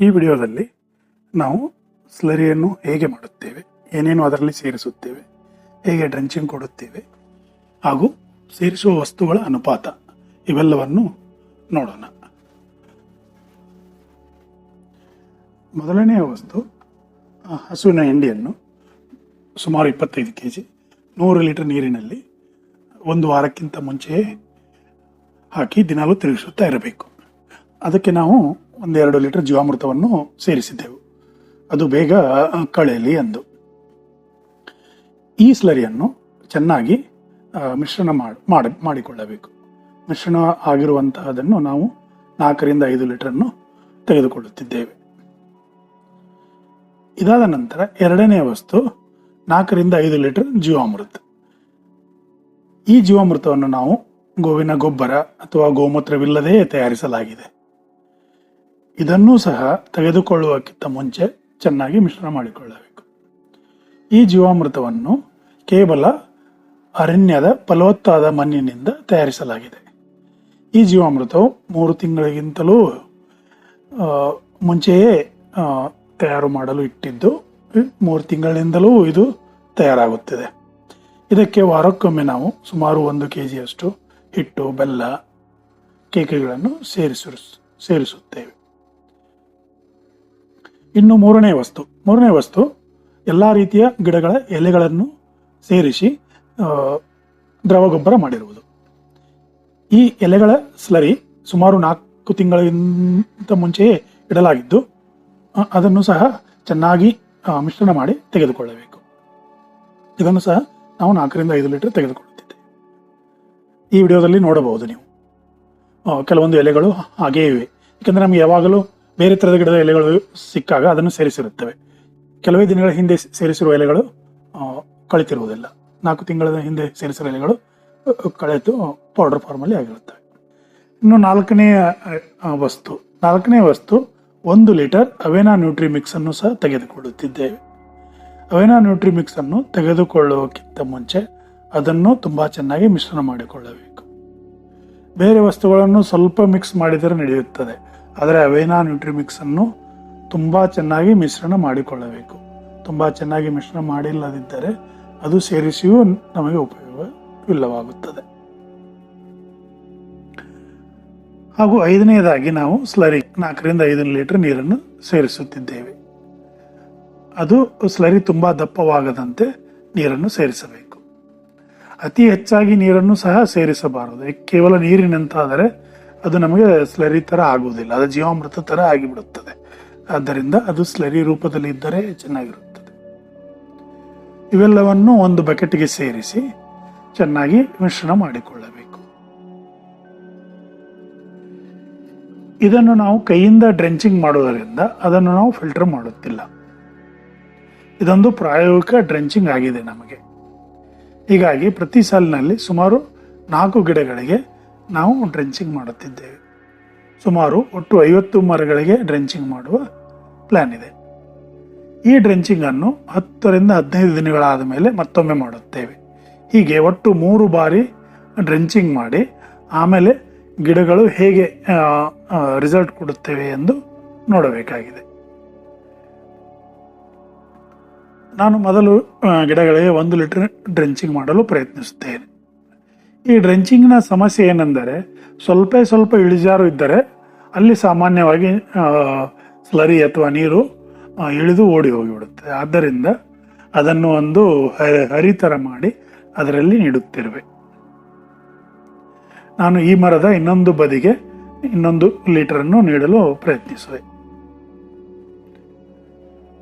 ಈ ವಿಡಿಯೋದಲ್ಲಿ ನಾವು ಸ್ಲರಿಯನ್ನು ಹೇಗೆ ಮಾಡುತ್ತೇವೆ, ಏನೇನು ಅದರಲ್ಲಿ ಸೇರಿಸುತ್ತೇವೆ, ಹೇಗೆ ಡ್ರೆಂಚಿಂಗ್ ಕೊಡುತ್ತೇವೆ, ಹಾಗೂ ಸೇರಿಸುವ ವಸ್ತುಗಳ ಅನುಪಾತ ಇವೆಲ್ಲವನ್ನು ನೋಡೋಣ. ಮೊದಲನೆಯ ವಸ್ತು ಹಸುವಿನ ಹಿಂಡಿಯನ್ನು ಸುಮಾರು ಇಪ್ಪತ್ತೈದು ಕೆ ಜಿ ನೂರು ಲೀಟರ್ ನೀರಿನಲ್ಲಿ ಒಂದು ವಾರಕ್ಕಿಂತ ಮುಂಚೆಯೇ ಹಾಕಿ ದಿನಾಲೂ ತಿರುಗಿಸುತ್ತಾ ಇರಬೇಕು. ಅದಕ್ಕೆ ನಾವು ಒಂದೆರಡು ಲೀಟರ್ ಜೀವಾಮೃತವನ್ನು ಸೇರಿಸಿದ್ದೆವು. ಅದು ಬೇಗ ಕಳೆಯಲಿ ಎಂದು ಈ ಸ್ಲರಿಯನ್ನು ಚೆನ್ನಾಗಿ ಮಿಶ್ರಣ ಮಾಡಿ ಮಾಡಿ, ಮಾಡಿಕೊಳ್ಳಬೇಕು. ಮಿಶ್ರಣ ಆಗಿರುವಂತಹದನ್ನು ನಾವು ನಾಲ್ಕರಿಂದ ಐದು ಲೀಟರನ್ನು ತೆಗೆದುಕೊಳ್ಳುತ್ತಿದ್ದೇವೆ. ಇದಾದ ನಂತರ ಎರಡನೇ ವಸ್ತು, ನಾಲ್ಕರಿಂದ ಐದು ಲೀಟರ್ ಜೀವಾಮೃತ. ಈ ಜೀವಾಮೃತವನ್ನು ನಾವು ಗೋವಿನ ಗೊಬ್ಬರ ಅಥವಾ ಗೋಮೂತ್ರವಿಲ್ಲದೆಯೇ ತಯಾರಿಸಲಾಗಿದೆ. ಇದನ್ನೂ ಸಹ ತೆಗೆದುಕೊಳ್ಳುವಕ್ಕಿಂತ ಮುಂಚೆ ಚೆನ್ನಾಗಿ ಮಿಶ್ರಣ ಮಾಡಿಕೊಳ್ಳಬೇಕು. ಈ ಜೀವಾಮೃತವನ್ನು ಕೇವಲ ಅರಣ್ಯದ ಫಲವತ್ತಾದ ಮಣ್ಣಿನಿಂದ ತಯಾರಿಸಲಾಗಿದೆ. ಈ ಜೀವಾಮೃತವು ಮೂರು ತಿಂಗಳಿಗಿಂತಲೂ ಮುಂಚೆಯೇ ತಯಾರು ಮಾಡಲು ಇಟ್ಟಿದ್ದು, ಮೂರು ತಿಂಗಳಿನಿಂದಲೂ ಇದು ತಯಾರಾಗುತ್ತಿದೆ. ಇದಕ್ಕೆ ವಾರಕ್ಕೊಮ್ಮೆ ನಾವು ಸುಮಾರು ಒಂದು ಕೆ ಜಿಯಷ್ಟು ಹಿಟ್ಟು, ಬೆಲ್ಲ, ಕೇಕೆಗಳನ್ನು ಸೇರಿಸಿರು, ಸೇರಿಸುತ್ತೇವೆ. ಇನ್ನು ಮೂರನೇ ವಸ್ತು. ಮೂರನೇ ವಸ್ತು, ಎಲ್ಲ ರೀತಿಯ ಗಿಡಗಳ ಎಲೆಗಳನ್ನು ಸೇರಿಸಿ ದ್ರವ ಗೊಬ್ಬರ ಮಾಡಿರುವುದು. ಈ ಎಲೆಗಳ ಸ್ಲರಿ ಸುಮಾರು ನಾಲ್ಕು ತಿಂಗಳಿಗಿಂತ ಮುಂಚೆಯೇ ಇಡಲಾಗಿದ್ದು ಅದನ್ನು ಸಹ ಚೆನ್ನಾಗಿ ಮಿಶ್ರಣ ಮಾಡಿ ತೆಗೆದುಕೊಳ್ಳಬೇಕು. ಇದನ್ನು ಸಹ ನಾವು ನಾಲ್ಕರಿಂದ ಐದು ಲೀಟರ್ ತೆಗೆದುಕೊಳ್ಳುತ್ತಿದ್ದೆ ಈ ವಿಡಿಯೋದಲ್ಲಿ ನೋಡಬಹುದು ನೀವು. ಕೆಲವೊಂದು ಎಲೆಗಳು ಹಾಗೇ ಇವೆ. ಏಕೆಂದರೆ ನಮಗೆ ಯಾವಾಗಲೂ ಬೇರೆ ಥರದ ಗಿಡದ ಎಲೆಗಳು ಸಿಕ್ಕಾಗ ಅದನ್ನು ಸೇರಿಸಿರುತ್ತವೆ. ಕೆಲವೇ ದಿನಗಳ ಹಿಂದೆ ಸೇರಿಸಿರುವ ಎಲೆಗಳು ಕಳಿತಿರುವುದಿಲ್ಲ. ನಾಲ್ಕು ತಿಂಗಳ ಹಿಂದೆ ಸೇರಿಸಿರುವ ಎಲೆಗಳು ಕಳೆತು ಪೌಡರ್ ಫಾರ್ಮಲ್ಲಿ ಆಗಿರುತ್ತವೆ. ಇನ್ನು ನಾಲ್ಕನೆಯ ವಸ್ತು, ನಾಲ್ಕನೇ ವಸ್ತು, ಒಂದು ಲೀಟರ್ ಅವೇನಾ ನ್ಯೂಟ್ರಿ ಮಿಕ್ಸ್ ಅನ್ನು ಸಹ ತೆಗೆದುಕೊಳ್ಳುತ್ತಿದ್ದೇವೆ. ಅವೇನಾ ನ್ಯೂಟ್ರಿ ಮಿಕ್ಸ್ ಅನ್ನು ತೆಗೆದುಕೊಳ್ಳುವಕ್ಕಿಂತ ಮುಂಚೆ ಅದನ್ನು ತುಂಬಾ ಚೆನ್ನಾಗಿ ಮಿಶ್ರಣ ಮಾಡಿಕೊಳ್ಳಬೇಕು. ಬೇರೆ ವಸ್ತುಗಳನ್ನು ಸ್ವಲ್ಪ ಮಿಕ್ಸ್ ಮಾಡಿದರೆ ನಡೆಯುತ್ತದೆ. ಆದರೆ ಅವೇನಾ ನ್ಯೂಟ್ರಿ ಮಿಕ್ಸ್ ಅನ್ನು ತುಂಬಾ ಚೆನ್ನಾಗಿ ಮಿಶ್ರಣ ಮಾಡಿಕೊಳ್ಳಬೇಕು. ತುಂಬ ಚೆನ್ನಾಗಿ ಮಿಶ್ರಣ ಮಾಡಿಲ್ಲದಿದ್ದರೆ ಅದು ಸೇರಿಸಿಯೂ ನಮಗೆ ಉಪಯೋಗವಿಲ್ಲವಾಗುತ್ತದೆ ಹಾಗೂ ಐದನೆಯದಾಗಿ ನಾವು ಸ್ಲರಿ ನಾಲ್ಕರಿಂದ ಐದು ಲೀಟರ್ ನೀರನ್ನು ಸೇರಿಸುತ್ತಿದ್ದೇವೆ. ಅದು ಸ್ಲರಿ ತುಂಬಾ ದಪ್ಪವಾಗದಂತೆ ನೀರನ್ನು ಸೇರಿಸಬೇಕು. ಅತಿ ಹೆಚ್ಚಾಗಿ ನೀರನ್ನು ಸಹ ಸೇರಿಸಬಾರದು. ಕೇವಲ ನೀರಿನಂತಾದರೆ ಅದು ನಮಗೆ ಸ್ಲರಿ ತರ ಆಗುವುದಿಲ್ಲ. ಅದು ಜೀವಾಮೃತ ತರ ಆಗಿಬಿಡುತ್ತದೆ. ಆದ್ದರಿಂದ ಅದು ಸ್ಲರಿ ರೂಪದಲ್ಲಿ ಇದ್ದರೆ ಚೆನ್ನಾಗಿರುತ್ತದೆ. ಇವೆಲ್ಲವನ್ನು ಒಂದು ಬಕೆಟ್ಗೆ ಸೇರಿಸಿ ಚೆನ್ನಾಗಿ ಮಿಶ್ರಣ ಮಾಡಿಕೊಳ್ಳಬೇಕು. ಇದನ್ನು ನಾವು ಕೈಯಿಂದ ಡ್ರೆಂಚಿಂಗ್ ಮಾಡುವುದರಿಂದ ಅದನ್ನು ನಾವು ಫಿಲ್ಟರ್ ಮಾಡುತ್ತಿಲ್ಲ. ಇದೊಂದು ಪ್ರಾಯೋಗಿಕ ಡ್ರೆಂಚಿಂಗ್ ಆಗಿದೆ ನಮಗೆ. ಹೀಗಾಗಿ ಪ್ರತಿ ಸಾಲಿನಲ್ಲಿ ಸುಮಾರು ನಾಲ್ಕು ಗಿಡಗಳಿಗೆ ನಾವು ಡ್ರೆಂಚಿಂಗ್ ಮಾಡುತ್ತಿದ್ದೇವೆ. ಸುಮಾರು ಒಟ್ಟು ಐವತ್ತು ಮರಗಳಿಗೆ ಡ್ರೆಂಚಿಂಗ್ ಮಾಡುವ ಪ್ಲಾನ್ ಇದೆ. ಈ ಡ್ರೆಂಚಿಂಗ್ ಅನ್ನು ಹತ್ತರಿಂದ ಹದಿನೈದು ದಿನಗಳಾದ ಮೇಲೆ ಮತ್ತೊಮ್ಮೆ ಮಾಡುತ್ತೇವೆ. ಹೀಗೆ ಒಟ್ಟು ಮೂರು ಬಾರಿ ಡ್ರೆಂಚಿಂಗ್ ಮಾಡಿ, ಆಮೇಲೆ ಗಿಡಗಳು ಹೇಗೆ ರಿಸಲ್ಟ್ ಕೊಡುತ್ತೇವೆ ಎಂದು ನೋಡಬೇಕಾಗಿದೆ. ನಾನು ಮೊದಲು ಗಿಡಗಳಿಗೆ ಒಂದು ಲೀಟರ್ ಡ್ರೆಂಚಿಂಗ್ ಮಾಡಲು ಪ್ರಯತ್ನಿಸುತ್ತೇನೆ. ಈ ಡ್ರೆಂಚಿಂಗ್ನ ಸಮಸ್ಯೆ ಏನೆಂದರೆ ಸ್ವಲ್ಪ ಸ್ವಲ್ಪ ಇಳಿಜಾರು ಇದ್ದರೆ ಅಲ್ಲಿ ಸಾಮಾನ್ಯವಾಗಿ ಸ್ಲರಿ ಅಥವಾ ನೀರು ಇಳಿದು ಓಡಿ ಹೋಗಿಬಿಡುತ್ತೆ. ಆದ್ದರಿಂದ ಅದನ್ನು ಒಂದು ಹರಿ, ಹರಿತರ ಮಾಡಿ ಅದರಲ್ಲಿ ನೀಡುತ್ತಿರುವೆ. ನಾನು ಈ ಮರದ ಇನ್ನೊಂದು ಬದಿಗೆ ಇನ್ನೊಂದು ಲೀಟರನ್ನು ನೀಡಲು ಪ್ರಯತ್ನಿಸುವೆ.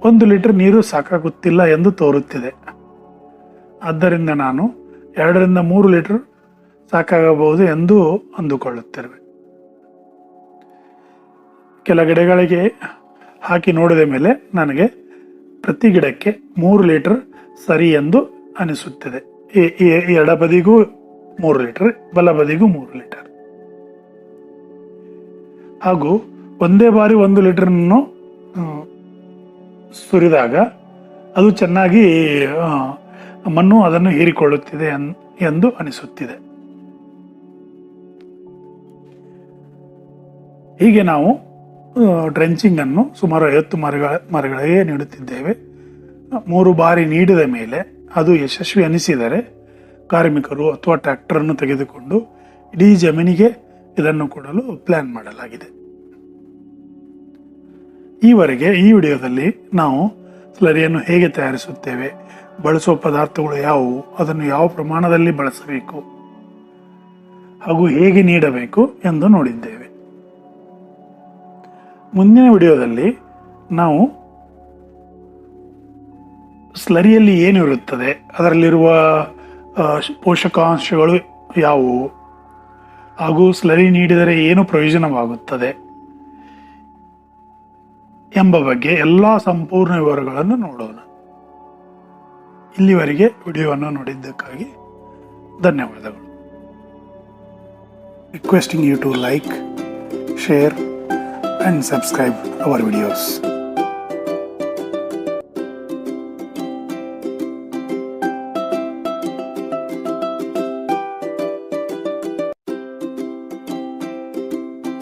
ಒಂದು ಲೀಟರ್ ನೀರು ಸಾಕಾಗುತ್ತಿಲ್ಲ ಎಂದು ತೋರುತ್ತಿದೆ. ಆದ್ದರಿಂದ ನಾನು ಎರಡರಿಂದ ಮೂರು ಲೀಟರ್ ಸಾಕಾಗಬಹುದು ಎಂದು ಅಂದುಕೊಳ್ಳುತ್ತಿರುವೆ ಕೆಲ ಗಿಡಗಳಿಗೆ ಹಾಕಿ ನೋಡಿದ ಮೇಲೆ ನನಗೆ ಪ್ರತಿ ಗಿಡಕ್ಕೆ ಮೂರು ಲೀಟರ್ ಸರಿ ಎಂದು ಅನಿಸುತ್ತಿದೆ. ಎಡಬದಿಗೂ ಮೂರು ಲೀಟರ್, ಬಲಬದಿಗೂ ಮೂರು ಲೀಟರ್. ಹಾಗೂ ಒಂದೇ ಬಾರಿ ಒಂದು ಲೀಟರ್ನನ್ನು ಸುರಿದಾಗ ಅದು ಚೆನ್ನಾಗಿ ಮಣ್ಣು ಅದನ್ನು ಹೀರಿಕೊಳ್ಳುತ್ತಿದೆ ಎಂದು ಅನಿಸುತ್ತಿದೆ. ಹೀಗೆ ನಾವು ಡ್ರೆಂಚಿಂಗ್ ಅನ್ನು ಸುಮಾರು ಐವತ್ತು ಮರಗಳ, ಮರಗಳಿಗೆ ನೀಡುತ್ತಿದ್ದೇವೆ. ಮೂರು ಬಾರಿ ನೀಡಿದ ಮೇಲೆ ಅದು ಯಶಸ್ವಿ ಅನಿಸಿದರೆ ಕಾರ್ಮಿಕರು ಅಥವಾ ಟ್ರ್ಯಾಕ್ಟರನ್ನು ತೆಗೆದುಕೊಂಡು ಇಡೀ ಜಮೀನಿಗೆ ಇದನ್ನು ಕೊಡಲು ಪ್ಲಾನ್ ಮಾಡಲಾಗಿದೆ. ಈವರೆಗೆ ಈ ವಿಡಿಯೋದಲ್ಲಿ ನಾವು ಸ್ಲರಿಯನ್ನು ಹೇಗೆ ತಯಾರಿಸುತ್ತೇವೆ, ಬಳಸುವ ಪದಾರ್ಥಗಳು ಯಾವುವು, ಅದನ್ನು ಯಾವ ಪ್ರಮಾಣದಲ್ಲಿ ಬಳಸಬೇಕು, ಹಾಗೂ ಹೇಗೆ ನೀಡಬೇಕು ಎಂದು ನೋಡಿದ್ದೇವೆ. ಮುಂದಿನ ವಿಡಿಯೋದಲ್ಲಿ ನಾವು ಸ್ಲರಿಯಲ್ಲಿ ಏನು ಇರುತ್ತದೆ, ಅದರಲ್ಲಿರುವ ಪೋಷಕಾಂಶಗಳು ಯಾವುವು, ಹಾಗೂ ಸ್ಲರಿ ನೀಡಿದರೆ ಏನು ಪ್ರಯೋಜನವಾಗುತ್ತದೆ ಎಂಬ ಬಗ್ಗೆ ಎಲ್ಲ ಸಂಪೂರ್ಣ ವಿವರಗಳನ್ನು ನೋಡೋಣ. ಇಲ್ಲಿವರೆಗೆ ವಿಡಿಯೋವನ್ನು ನೋಡಿದ್ದಕ್ಕಾಗಿ ಧನ್ಯವಾದಗಳು. Requesting you to like share and subscribe our videos.